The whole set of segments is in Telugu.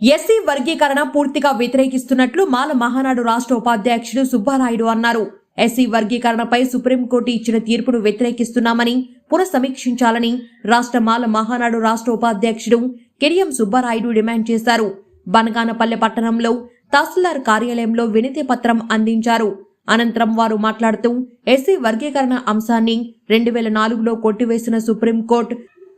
ఎస్సీ వర్గీకరణ పూర్తిగా వ్యతిరేకిస్తున్నట్లు మాల మహానాడు రాష్ట్ర ఉపాధ్యక్షుడు సుబ్బారాయుడు అన్నారు. ఎస్సీ వర్గీకరణపై సుప్రీంకోర్టు ఇచ్చిన తీర్పును వ్యతిరేకిస్తున్నామని పునఃసమీక్షించాలని రాష్ట్ర మాల మహానాడు రాష్ట్ర ఉపాధ్యక్షుడు కెడియం సుబ్బారాయుడు డిమాండ్ చేశారు. బనగానపల్లె పట్టణంలో తహసీల్దార్ కార్యాలయంలో వినతి పత్రం అందించారు. అనంతరం వారు మాట్లాడుతూ ఎస్సీ వర్గీకరణ అంశాన్ని రెండు వేల నాలుగులో కొట్టివేసిన సుప్రీంకోర్టు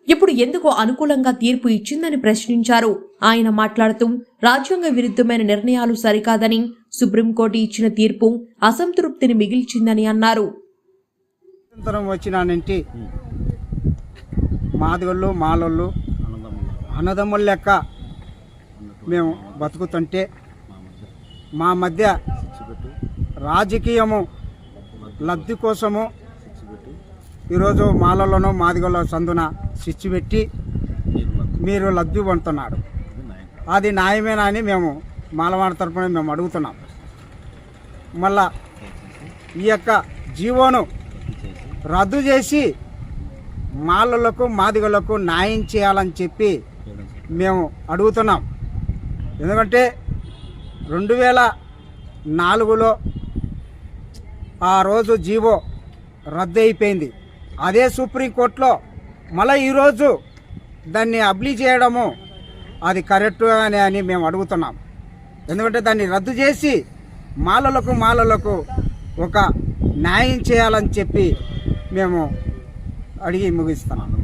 ఇప్పుడు ఎందుకు అనుకూలంగా తీర్పు ఇచ్చిందని ప్రశ్నించారు? ఆయన మాట్లాడుతూ రాజ్యాంగ విరుద్ధమైన నిర్ణయాలు సరికాదని సుప్రీంకోర్టు ఇచ్చిన తీర్పు అసంతృప్తిని మిగిల్చిందని అన్నారు. స్వతంత్రం మాదిగళ్ళు మాలోళ్ళు అన్నదమ్ముల లెక్క మేము బతుకుతుంటే మా మధ్య రాజకీయము లబ్ధి కోసము ఈరోజు మాలలోనూ మాదిగల్లో సందున స్విచ్ పెట్టి మీరు లబ్ధి పొందుతున్నాడు అది న్యాయమేనా అని మేము మాలవాడ తరపున మేము అడుగుతున్నాం. మళ్ళా ఈ యొక్క జీవోను రద్దు చేసి మాలలకు మాదిగలకు న్యాయం చేయాలని చెప్పి మేము అడుగుతున్నాం. ఎందుకంటే రెండు వేల నాలుగులో ఆ రోజు జీవో రద్దు అయిపోయింది. అదే సుప్రీంకోర్టులో మళ్ళీ ఈరోజు దాన్ని అబ్లీ చేయడము అది కరెక్ట్గానే అని మేము అడుగుతున్నాం. ఎందుకంటే దాన్ని రద్దు చేసి మాలలకు మాలలకు ఒక న్యాయం చేయాలని చెప్పి మేము అడిగి ముగిస్తున్నాము